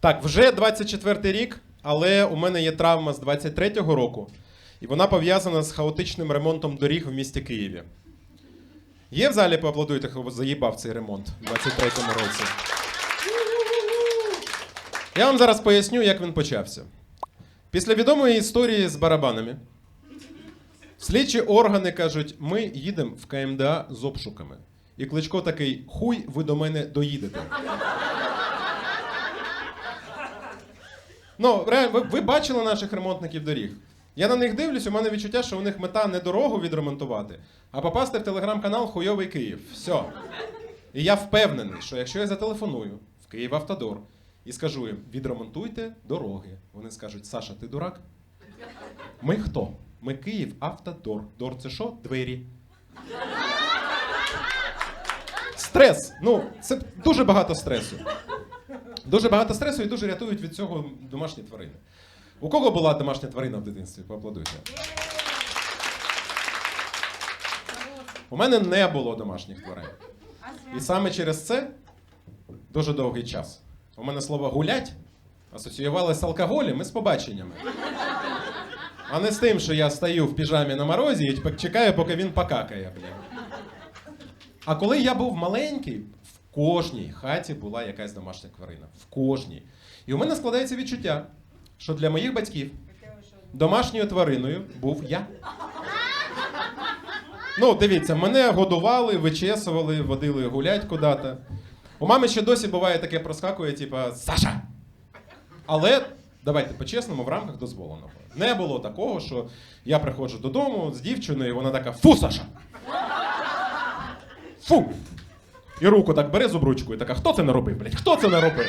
Так, вже 24-й рік, але у мене є травма з 23-го року, і вона пов'язана з хаотичним ремонтом доріг в місті Києві. Є в залі, поаплодуйте, хто заїбав цей ремонт у 23-му році. Я вам зараз поясню, як він почався. Після відомої історії з барабанами, слідчі органи кажуть: ми їдемо в КМДА з обшуками. І Кличко такий: хуй, ви до мене доїдете. Ну, ви, ви бачили наших ремонтників доріг. Я на них дивлюсь, у мене відчуття, що у них мета не дорогу відремонтувати, а попасти в телеграм-канал Хуйовий Київ. Все. І я впевнений, що якщо я зателефоную в Київ Автодор і скажу їм, відремонтуйте дороги, вони скажуть: Саша, ти дурак? Ми хто? Ми Київ Автодор. Дор це що? Двері. Стрес. Ну, це дуже багато стресу. Дуже багато стресу і дуже рятують від цього домашні тварини. У кого була домашня тварина в дитинстві? Поаплодуйте. У мене не було домашніх тварин. І саме через це дуже довгий час. У мене слово гулять асоціювалося з алкоголем і з побаченнями. А не з тим, що я стою в піжамі на морозі і чекаю, поки він покакає, блін. А коли я був маленький, кожній хаті була якась домашня тварина. В кожній. І у мене складається відчуття, що для моїх батьків домашньою твариною був я. Ну, дивіться, мене годували, вичесували, водили гулять куди-то. У мами ще досі буває таке проскакує, типа Саша! Але давайте по-чесному, в рамках дозволеного. Не було такого, що я приходжу додому з дівчиною, і вона така Фу, Саша! Фу! І руку так бере зубручкою, така, хто це наробив, блядь? Хто це наробив?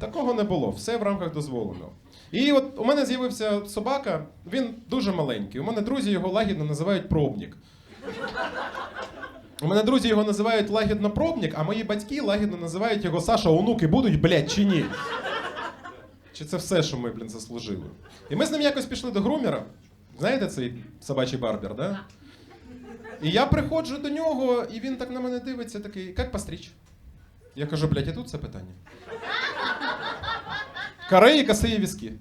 Такого не було, все в рамках дозволеного. І от у мене з'явився собака, він дуже маленький. У мене друзі його лагідно називають пробник. У мене друзі його називають лагідно пробник, а мої батьки лагідно називають його Саша, онуки будуть, блядь, чи ні? Чи це все, що ми, блін, заслужили? І ми з ним якось пішли до грумера. Знаєте цей собачий барбер, да? І я приходжу до нього, і він так на мене дивиться, такий, як постріч? Я кажу, блядь, і тут це питання. Каре і косиї візки.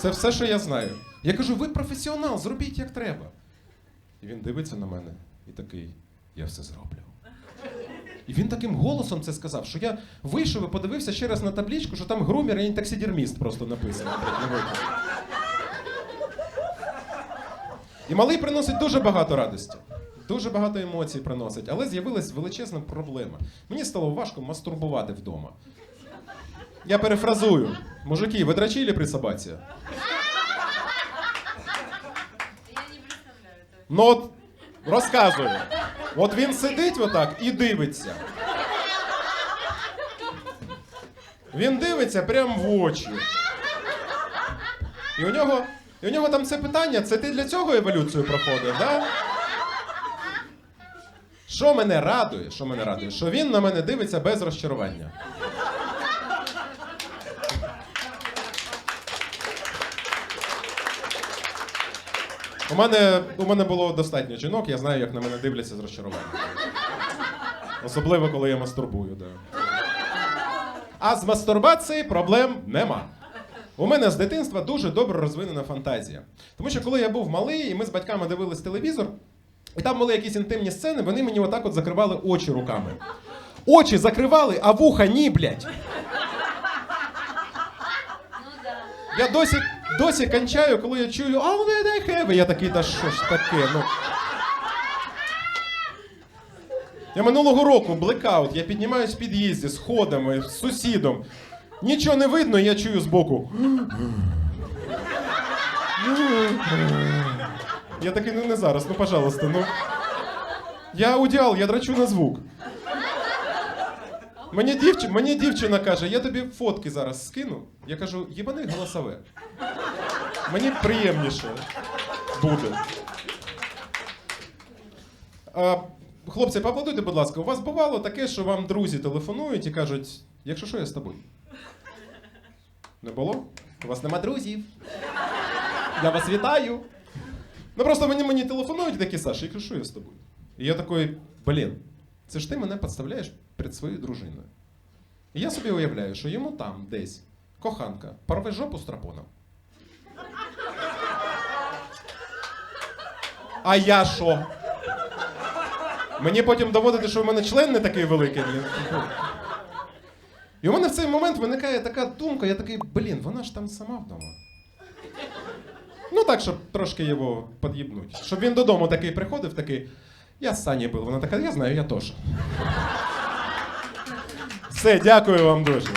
Це все, що я знаю. Я кажу, ви професіонал, зробіть як треба. І він дивиться на мене і такий, я все зроблю. І він таким голосом це сказав, що я вийшов і подивився ще раз на табличку, що там грумер і таксидерміст просто написано. блядь, на виході. І малий приносить дуже багато радості. Дуже багато емоцій приносить, але з'явилась величезна проблема. Мені стало важко мастурбувати вдома. Я перефразую. Мужики, ви дрочили при собаці? Я не представляю. Ну от розказую. От він сидить отак і дивиться. Він дивиться прямо в очі. І у нього, і у нього там це питання: це ти для цього еволюцію проходив, да? Що мене радує? Що мене радує? Що він на мене дивиться без розчарування. У мене, у мене було достатньо жінок, я знаю, як на мене дивляться з розчаруванням. Особливо, коли я мастурбую, да. А з мастурбації проблем нема. У мене з дитинства дуже добре розвинена фантазія. Тому що коли я був малий, і ми з батьками дивились телевізор, і там були якісь інтимні сцени, вони мені отак от закривали очі руками. Очі закривали, а вуха ні, блядь. Я досі, досі кончаю, коли я чую «All that I have», Я такий, та що ж таке, ну. Я минулого року блекаут, я піднімаюсь в під'їзді сходами, з сусідом. Нічого не видно, я чую збоку. Я такий, ну не зараз, ну пожалуйста, ну. Я аудіал, я драчу на звук. Мені, дівч... Мені дівчина каже, я тобі фотки зараз скину. Я кажу, єбани голосове. Мені приємніше буде. А, хлопці, поаплодуйте, будь ласка, у вас бувало таке, що вам друзі телефонують і кажуть, якщо що, я з тобою. Не було? У вас нема друзів. Я вас вітаю. Ну просто мені, мені телефонують такі, Саша, якщо що, я з тобою. І я такий, блін, це ж ти мене підставляєш перед своєю дружиною. І я собі уявляю, що йому там десь коханка порве жопу страпоном. А я що? Мені потім доводити, що в мене член не такий великий. І у мене в цей момент виникає така думка, я такий, блін, вона ж там сама вдома. Ну так, щоб трошки його під'їбнуть. Щоб він додому такий приходив, такий, я з Сані був. Вона така, я знаю, я теж. Все, дякую вам дуже.